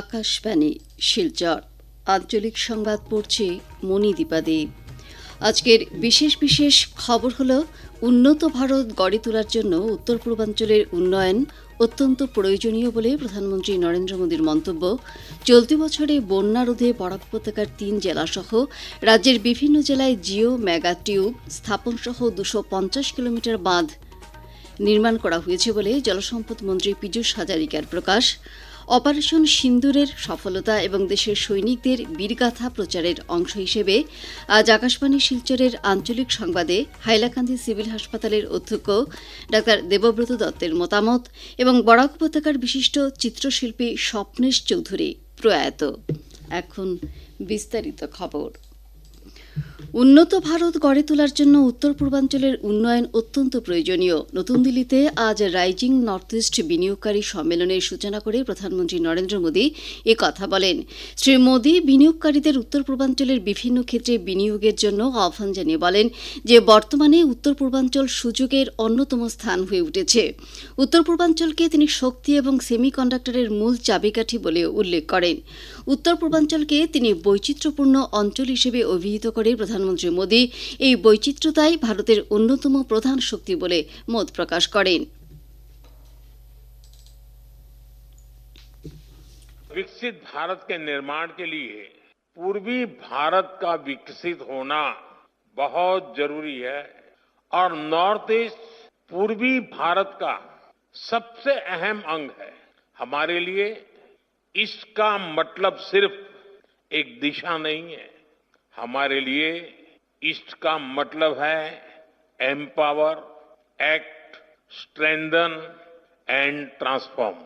আকাশবাণী, শিলচর। আঞ্চলিক সংবাদ পড়ছে মণিদীপা দেব আজকের বিশেষ বিশেষ খবর হলো, উন্নত ভারত গড়ে তোলার জন্য উত্তর পূর্বাঞ্চলের উন্নয়ন অত্যন্ত প্রয়োজনীয় বলে প্রধানমন্ত্রী নরেন্দ্র মোদীর মন্তব্য। চলতি বছরে বন্যা রোধে বরাক উপত্যকার তিন জেলাসহ রাজ্যের বিভিন্ন জেলায় জিও মেগা টিউব স্থাপনসহ দুশো পঞ্চাশ কিলোমিটার বাঁধ নির্মাণ করা হয়েছে বলে জলসম্পদ মন্ত্রী পীযূষ হাজারিকার প্রকাশ। অপারেশন সিন্দুরের সফলতা এবং দেশের সৈনিকদের বীরগাথা প্রচারের অংশ হিসেবে আজ আকাশবাণী শিলচরের আঞ্চলিক সংবাদে হাইলাকান্দি সিভিল হাসপাতালের অধ্যক্ষ ডাক্তার দেবব্রত দত্তের মতামত এবং বরাক উপত্যকার বিশিষ্ট চিত্রশিল্পী স্বপ্নেশ চৌধুরী প্রয়াত। এখন বিস্তারিত খবর। উন্নত ভারত গড়ে তোলার জন্য উত্তর পূর্বাঞ্চলের উন্নয়ন অত্যন্ত প্রয়োজনীয়। নতুন দিল্লিতে আজ রাইজিং নর্থ ইস্ট বিনিয়োগকারী সম্মেলনের সূচনা করে প্রধানমন্ত্রী নরেন্দ্র মোদী এ কথা বলেন। শ্রী মোদী বিনিয়োগকারীদের উত্তর পূর্বাঞ্চলের বিভিন্ন ক্ষেত্রে বিনিয়োগের জন্য আহ্বান জানিয়ে বলেন যে, বর্তমানে উত্তর পূর্বাঞ্চল সুযোগের অন্যতম স্থান হয়ে উঠেছে। উত্তর পূর্বাঞ্চলকে তিনি শক্তি এবং সেমিকন্ডাক্টরের মূল চাবিকাঠি বলে উল্লেখ করেন। উত্তর পূর্বাঞ্চলকে তিনি বৈচিত্র্যপূর্ণ অঞ্চল হিসেবে অভিহিত করে প্রধানমন্ত্রী মোদী এই বৈচিত্র্যতাই ভারতের অন্যতম প্রধান শক্তি বলে মত প্রকাশ করেন विकसित भारत के निर्माण के लिए पूर्वी भारत का विकसित होना बहुत जरूरी है और नॉर्थ ईस्ट पूर्वी भारत का सबसे अहम अंग है हमारे लिए ईस्ट का मतलब सिर्फ एक दिशा नहीं है हमारे लिए ईस्ट का मतलब है empower, act, strengthen and transform.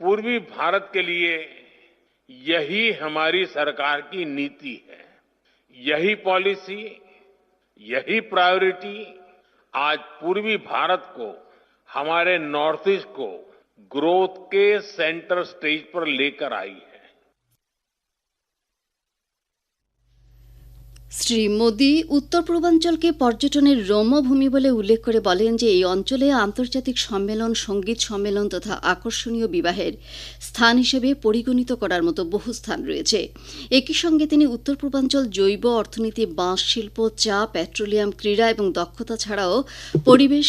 पूर्वी भारत के लिए यही हमारी सरकार की नीति है। यही पॉलिसी, यही प्रायोरिटी आज पूर्वी भारत को, हमारे नॉर्थ ईस्ट को ग्रोथ के सेंटर स्टेज पर लेकर आई है। শ্রী মোদী উত্তর পূর্বাঞ্চলকে পর্যটনের রম্যভূমি বলে উল্লেখ করে বলেন যে এই অঞ্চলে আন্তর্জাতিক সম্মেলন, সংগীত সম্মেলন তথা আকর্ষণীয় বিবাহের স্থান হিসেবে পরিগণিত করার মতো বহু স্থান রয়েছে। একই সঙ্গে তিনি উত্তর পূর্বাঞ্চল জৈব অর্থনীতি, বাঁশ শিল্প, চা, পেট্রোলিয়াম, ক্রীড়া এবং দক্ষতা ছাড়াও পরিবেশ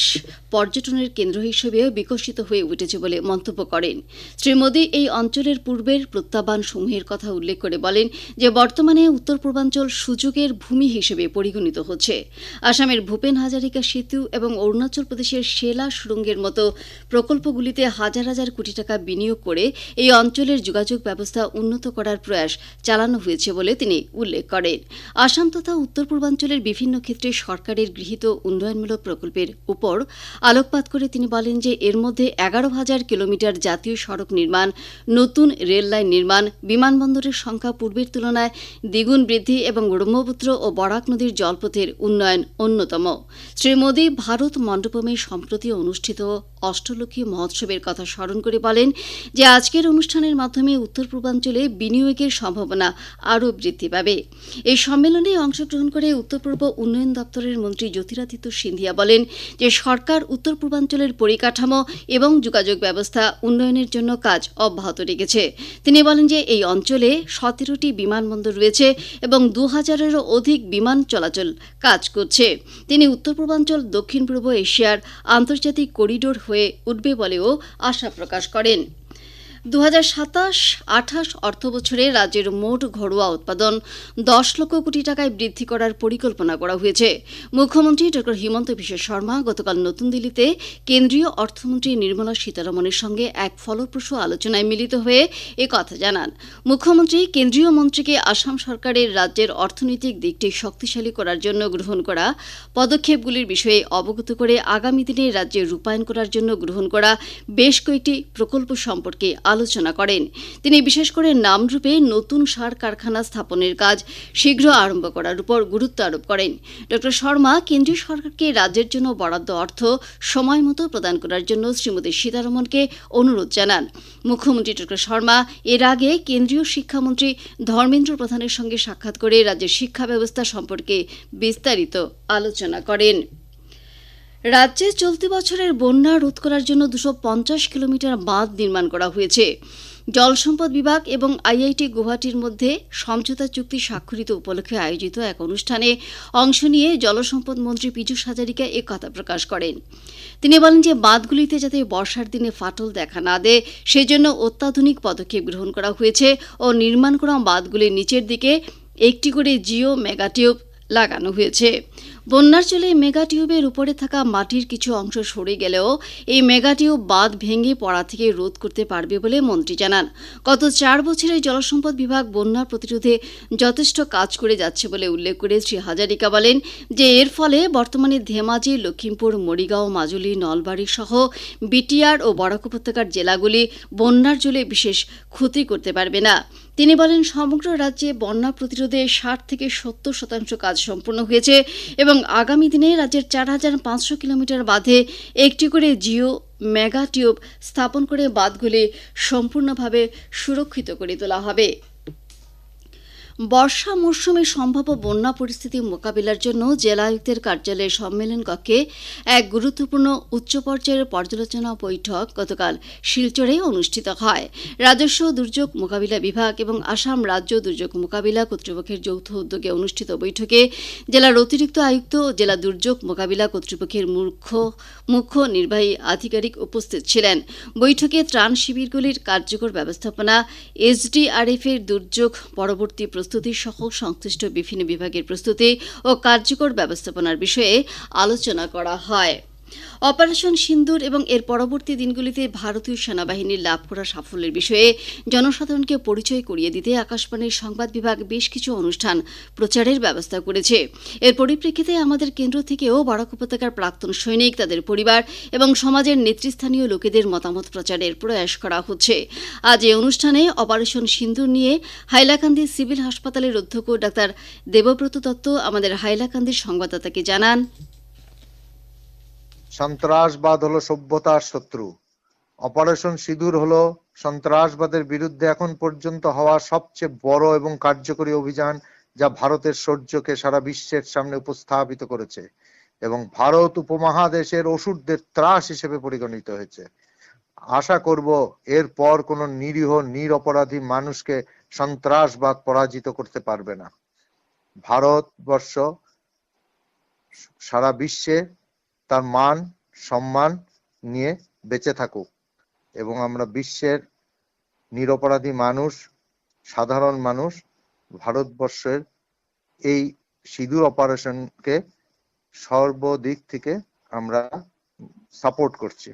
পর্যটনের কেন্দ্র হিসেবেও বিকশিত হয়ে উঠেছে বলে মন্তব্য করেন। শ্রী মোদী এই অঞ্চলের পূর্বের প্রত্যাহ্বান সমূহের কথা উল্লেখ করে বলেন যে বর্তমানে উত্তর পূর্বাঞ্চল সুযোগের ভূমি হিসেবে পরিগণিত হচ্ছে। আসামের ভূপেন হাজারিকা সেতু এবং অরুণাচল প্রদেশের সেলা সুড়ঙ্গের মতো প্রকল্পগুলিতে হাজার হাজার কোটি টাকা বিনিয়োগ করে এই অঞ্চলের যোগাযোগ ব্যবস্থা উন্নত করার প্রয়াস চালানো হয়েছে বলে তিনি উল্লেখ করেন। আসাম তথা উত্তর পূর্বাঞ্চলের বিভিন্ন ক্ষেত্রে সরকারের গৃহীত উন্নয়নমূলক প্রকল্পের উপর আলোকপাত করে তিনি বলেন যে, এর মধ্যে এগারো হাজার কিলোমিটার জাতীয় সড়ক নির্মাণ, নতুন রেল লাইন নির্মাণ, বিমানবন্দরের সংখ্যা পূর্বের তুলনায় দ্বিগুণ বৃদ্ধি এবং ব্রহ্মপুত্র ও বরাক নদীর জলপথের উন্নয়ন অন্যতম। শ্রী মোদী ভারত মণ্ডপমে সম্প্রতি অনুষ্ঠিত অষ্টলক্ষী মহোৎসবের কথা স্মরণ করে বলেন যে আজকের অনুষ্ঠানের মাধ্যমে উত্তর পূর্বাঞ্চলে বিনিয়োগের সম্ভাবনা আরও বৃদ্ধি পাবে। এই সম্মেলনে অংশগ্রহণ করে উত্তর পূর্ব উন্নয়ন দপ্তরের মন্ত্রী জ্যোতিরাদিত্য সিন্ধিয়া বলেন যে সরকার উত্তর পূর্বাঞ্চলের পরিকাঠামো এবং যোগাযোগ ব্যবস্থা উন্নয়নের জন্য কাজ অব্যাহত রেখেছে। তিনি বলেন যে এই অঞ্চলে সতেরোটি বিমানবন্দর রয়েছে এবং দু হাজারেরও অধিক বিমান চলাচল কাজ করছে। তিনি উত্তর পূর্বাঞ্চল, দক্ষিণ পূর্ব এশিয়ার আন্তর্জাতিক করিডোর হয়ে উঠবে বলেও আশা প্রকাশ করেন। দু হাজার সাতাশ, আঠাশ অর্থ বছরে রাজ্যের মোট ঘরোয়া উৎপাদন দশ লক্ষ কোটি টাকায় বৃদ্ধি করার পরিকল্পনা করা হয়েছে। মুখ্যমন্ত্রী ড হিমন্ত বিশ্ব শর্মা গতকাল নতুন দিল্লিতে কেন্দ্রীয় অর্থমন্ত্রী নির্মলা সীতারমণের সঙ্গে এক ফলপ্রসূ আলোচনায় মিলিত হয়ে এ কথা জানান। মুখ্যমন্ত্রী কেন্দ্রীয় মন্ত্রীকে আসাম সরকারের রাজ্যের অর্থনৈতিক দিকটি শক্তিশালী করার জন্য গ্রহণ করা, পদক্ষেপগুলির বিষয়ে অবগত করে আগামী দিনে রাজ্যে রূপায়ণ করার জন্য গ্রহণ করা বেশ কয়েকটি প্রকল্প সম্পর্কে আলোচনা করেন। তিনি বিশেষ করে নামরূপে নতুন সার কারখানা স্থাপনের কাজ শীঘ্র আরম্ভ করার উপর গুরুত্ব আরোপ করেন। ড. শর্মা কেন্দ্রীয় সরকারকে রাজ্যের জন্য বরাদ্দ অর্থ সময় মতো প্রদান করার জন্য শ্রীমতী সীতারমনকে অনুরোধ জানান। মুখ্যমন্ত্রী ড. শর্মা এর আগে কেন্দ্রীয় শিক্ষামন্ত্রী ধর্মেন্দ্র প্রধানের সঙ্গে সাক্ষাৎ করে রাজ্যের শিক্ষা ব্যবস্থা সম্পর্কে বিস্তারিত আলোচনা করেন। রাজ্যে চলতি বছরের বন্যা রোধ করার জন্য দুশো পঞ্চাশ কিলোমিটার বাঁধ নির্মাণ করা হয়েছে। জল সম্পদ বিভাগ এবং আইআইটি গুয়াহাটির মধ্যে সমঝোতা চুক্তি স্বাক্ষরিত উপলক্ষে আয়োজিত এক অনুষ্ঠানে অংশ নিয়ে জলসম্পদ মন্ত্রী পীযূষ হাজারিকা এ কথা প্রকাশ করেন। তিনি বলেন যে, বাঁধগুলিতে যাতে বর্ষার দিনে ফাটল দেখা না দেয়, সেজন্য অত্যাধুনিক পদক্ষেপ গ্রহণ করা হয়েছে ও নির্মাণ করা বাঁধগুলির নিচের দিকে একটি করে জিও মেগাটিউব লাগানো হয়েছে। বন্যার চলে মেগা টিউবের উপরে থাকা মাটির কিছু অংশ সরে গেলেও এই মেগা টিউব বাঁধ ভেঙে পড়া থেকে রোধ করতে পারবে বলে মন্ত্রী জানান। গত চার বছরে জলসম্পদ বিভাগ বন্যা প্রতিরোধে যথেষ্ট কাজ করে যাচ্ছে বলে উল্লেখ করে শ্রী হাজারিকা বলেন যে এর ফলে বর্তমানে ধেমাজি লক্ষ্মীমপুর মরিগাঁও, মাজুলি, নলবাড়ি সহ বিটিআর ও বরাক উপত্যকার জেলাগুলি বন্যার জলে বিশেষ ক্ষতি করতে পারবে না। তিনি বলেন, সমগ্র রাজ্যে বন্যা প্রতিরোধে ষাট থেকে সত্তর শতাংশ কাজ সম্পূর্ণ হয়েছে এবং আগামী দিনে রাজ্যের চার হাজার পাঁচশো কিলোমিটার বাঁধে একটি করে জিও মেগা টিউব স্থাপন করে বাঁধগুলি সম্পূর্ণভাবে সুরক্ষিত করে তোলা হবে। বর্ষা মরশুমে সম্ভাব্য বন্যা পরিস্থিতি মোকাবিলার জন্য জেলা আয়ুক্তের কার্যালয়ের সম্মেলন কক্ষে এক গুরুত্বপূর্ণ উচ্চ পর্যায়ের পর্যালোচনা বৈঠক গতকাল শিলচরে অনুষ্ঠিত হয়। রাজস্ব, দুর্যোগ মোকাবিলা বিভাগ এবং আসাম রাজ্য দুর্যোগ মোকাবিলা কর্তৃপক্ষের যৌথ উদ্যোগে অনুষ্ঠিত বৈঠকে জেলার অতিরিক্ত আয়ুক্ত ও জেলা দুর্যোগ মোকাবিলা কর্তৃপক্ষের মুখ্য মুখ্য নির্বাহী আধিকারিক উপস্থিত ছিলেন। বৈঠকে ত্রাণ শিবিরগুলির কার্যকর ব্যবস্থাপনা এসডিআরএফ এর দুর্যোগ পরবর্তী প্রস্তুতি সহ সংশ্লিষ্ট বিভিন্ন বিভাগের প্রস্তুতি ও কার্যকর ব্যবস্থাপনার বিষয়ে আলোচনা করা হয়। অপারেশন সিন্দুর এবং এর পরবর্তী দিনগুলিতে ভারতীয় সেনাবাহিনীর লাভ করা সাফল্যের বিষয়ে জনসাধারণকে পরিচয় করিয়ে দিতে আকাশবাণীর সংবাদ বিভাগ বেশ কিছু অনুষ্ঠান প্রচারের ব্যবস্থা করেছে। এর পরিপ্রেক্ষিতে আমাদের কেন্দ্র থেকেও বরাক উপত্যকার প্রাক্তন সৈনিক, তাদের পরিবার এবং সমাজের নেতৃস্থানীয় লোকেদের মতামত প্রচারের প্রয়াস করা হচ্ছে। আজ এই অনুষ্ঠানে অপারেশন সিন্দুর নিয়ে হাইলাকান্দি সিভিল হাসপাতালের অধ্যক্ষ ডাক্তার দেবব্রত দত্ত আমাদের হাইলাকান্দির সংবাদদাতাকে জানান। সন্ত্রাসবাদ হলো সভ্যতার শত্রু। অপারেশন সিঁদুর হলো সন্ত্রাসবাদের বিরুদ্ধে এখন পর্যন্ত হওয়া সবচেয়ে বড় এবং কার্যকরী অভিযান যা ভারতের শৌর্যকে সারা বিশ্বের সামনে উপস্থাপিত করেছে এবং ভারত উপমহাদেশের ওষুধদের ত্রাস হিসেবে পরিগণিত হয়েছে। আশা করব এরপর কোনো নিরীহ, নিরপরাধী মানুষকে সন্ত্রাসবাদ পরাজিত করতে পারবে না। ভারতবর্ষ সারা বিশ্বে তার মান, সম্মান নিয়ে বেঁচে থাকুক। এবং আমরা বিশ্বের নিরপরাধী মানুষ, সাধারণ মানুষ, ভারতবর্ষের এই সিঁদুর অপারেশনকে সর্বদিক থেকে আমরা সাপোর্ট করছি।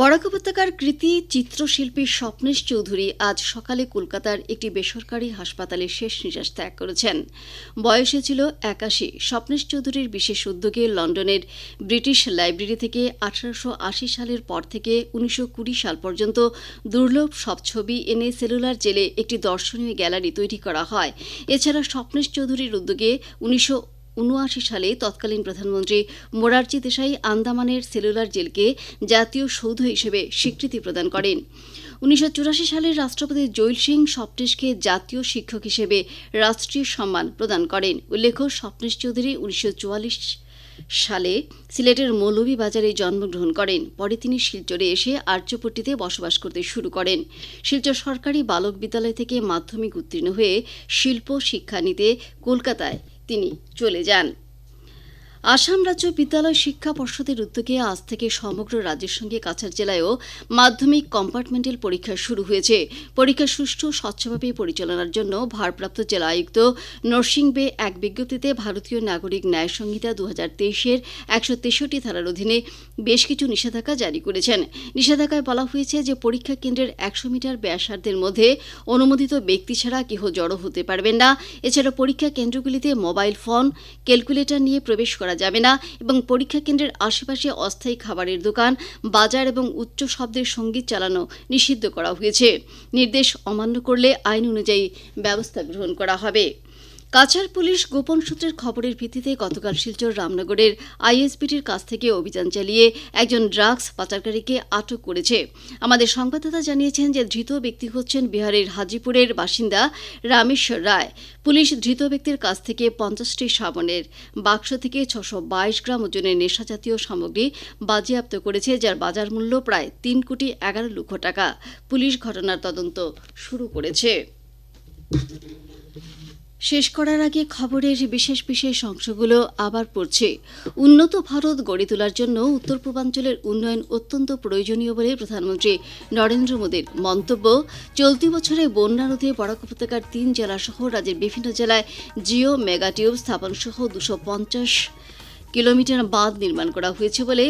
বরাক উপত্যকার কৃতি চিত্রশিল্পী স্বপ্নেশ চৌধুরী আজ সকালে কলকাতার একটি বেসরকারি হাসপাতালে শেষ নিঃশ্বাস ত্যাগ করেছেন। বয়সে ছিল একাশি। স্বপ্নেশ চৌধুরীর বিশেষ উদ্যোগে লন্ডনের ব্রিটিশ লাইব্রেরি থেকে আঠারোশো আশি সালের পর থেকে উনিশশো কুড়ি সাল পর্যন্ত দুর্লভ সব ছবি এনে সেলুলার জেলে একটি দর্শনীয় গ্যালারি তৈরি করা হয়। এছাড়া স্বপ্নেশ চৌধুরীর উদ্যোগে উনিশশো উনআশি সালে তৎকালীন প্রধানমন্ত্রী মোরারজি দেশাই আন্দামানের সেলুলার জেলকে জাতীয় সৌধ হিসেবে স্বীকৃতি প্রদান করেন। উনিশশো সালের রাষ্ট্রপতি জৈল সিং স্বপ্নেশকে জাতীয় শিক্ষক হিসেবে রাষ্ট্রীয় সম্মান প্রদান করেন। উল্লেখ্য, স্বপ্নেশ চৌধুরী উনিশশো চুয়াল্লিশ সালে সিলেটের মৌলভীবাজারে জন্মগ্রহণ করেন। পরে তিনি শিলচরে এসে আর্যপট্টিতে বসবাস করতে শুরু করেন। শিলচর সরকারি বালক বিদ্যালয় থেকে মাধ্যমিক উত্তীর্ণ হয়ে শিল্প শিক্ষা নিতে কলকাতায় তিনি চলে যান। আসাম রাজ্য বিদ্যালয় শিক্ষা পর্ষদের উদ্যোগে আজ থেকে সমগ্র রাজ্যের সঙ্গে কাছাড় জেলায়ও মাধ্যমিক কম্পার্টমেন্টাল পরীক্ষা শুরু হয়েছে। পরীক্ষা সুষ্ঠু, স্বচ্ছভাবে পরিচালনার জন্য ভারপ্রাপ্ত জেলা আয়ুক্ত নরসিং বে এক বিজ্ঞপ্তিতে ভারতীয় নাগরিক ন্যায় সংহিতা দু হাজার তেইশের একশো তেষট্টি ধারার অধীনে বেশ কিছু নিষেধাজ্ঞা জারি করেছেন। নিষেধাজ্ঞায় বলা হয়েছে যে পরীক্ষা কেন্দ্রের একশো মিটার ব্যাসার্ধের মধ্যে অনুমোদিত ব্যক্তি ছাড়া কেহ জড়ো হতে পারবেন না। এছাড়া পরীক্ষা কেন্দ্রগুলিতে মোবাইল ফোন, ক্যালকুলেটর নিয়ে প্রবেশ করা যাবে না এবং পরীক্ষা কেন্দ্রের আশেপাশে অস্থায়ী খাবারের দোকান, বাজার এবং উচ্চ শব্দের সংগীত চালানো নিষিদ্ধ করা হয়েছে। নির্দেশ অমান্য করলে আইন অনুযায়ী ব্যবস্থা গ্রহণ করা হবে। কাছাড় পুলিশ গোপন সূত্রের খবরের ভিত্তিতে গতকাল শিলচর রামনগরের আইএসপিটির কাছ থেকে অভিযান চালিয়ে একজন ড্রাগস পাচারকারীকে আটক করেছে। আমাদের সংবাদদাতা জানিয়েছেন যে ধৃত ব্যক্তি হচ্ছেন বিহারের হাজিপুরের বাসিন্দা রামেশ্বর রায়। পুলিশ ধৃত ব্যক্তির কাছ থেকে পঞ্চাশটি সাবনের বাক্স থেকে ছশো বাইশ গ্রাম ওজনের নেশাজাতীয় সামগ্রী বাজেয়াপ্ত করেছে, যার বাজার মূল্য প্রায় তিন কোটি এগারো লক্ষ টাকা। পুলিশ ঘটনার তদন্ত শুরু করেছে। শেষ করার আগে খবরের বিশেষ বিশেষ অংশগুলো আবার পড়ছে। উন্নত ভারত গড়ে তোলার জন্য উত্তর পূর্বাঞ্চলের উন্নয়ন অত্যন্ত প্রয়োজনীয় বলে প্রধানমন্ত্রী নরেন্দ্র মোদীর মন্তব্য। চলতি বছরে বন্যা রোধে বরাক উপত্যকার তিন জেলাসহ রাজ্যের বিভিন্ন জেলায় জিও মেগাটিউব স্থাপন সহ দুশো পঞ্চাশ কিলোমিটার বাঁধ নির্মাণ করা হয়েছে বলে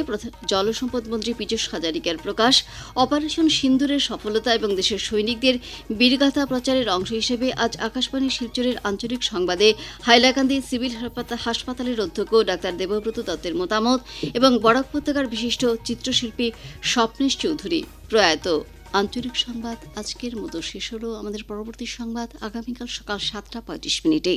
জলসম্পদ মন্ত্রী পীযূষ হাজারিকার প্রকাশ। অপারেশন সিন্ধুরের সফলতা এবং দেশের সৈনিকদের বীরগাথা প্রচারের অংশ হিসেবে আজ আকাশবাণী শিলচরের আঞ্চলিক সংবাদে হাইলাকান্দি সিভিল হাসপাতা- হাসপাতালের অধ্যক্ষ ডাক্তার দেবব্রত দত্তের মতামত এবং বরাক উপত্যকার বিশিষ্ট চিত্রশিল্পী স্বপ্নেশ চৌধুরী প্রয়াত। আঞ্চলিক সংবাদ আজকের মতো শেষ হলো। আমাদের পরবর্তী সংবাদ আগামীকাল সকাল সাতটা পঁয়ত্রিশ মিনিটে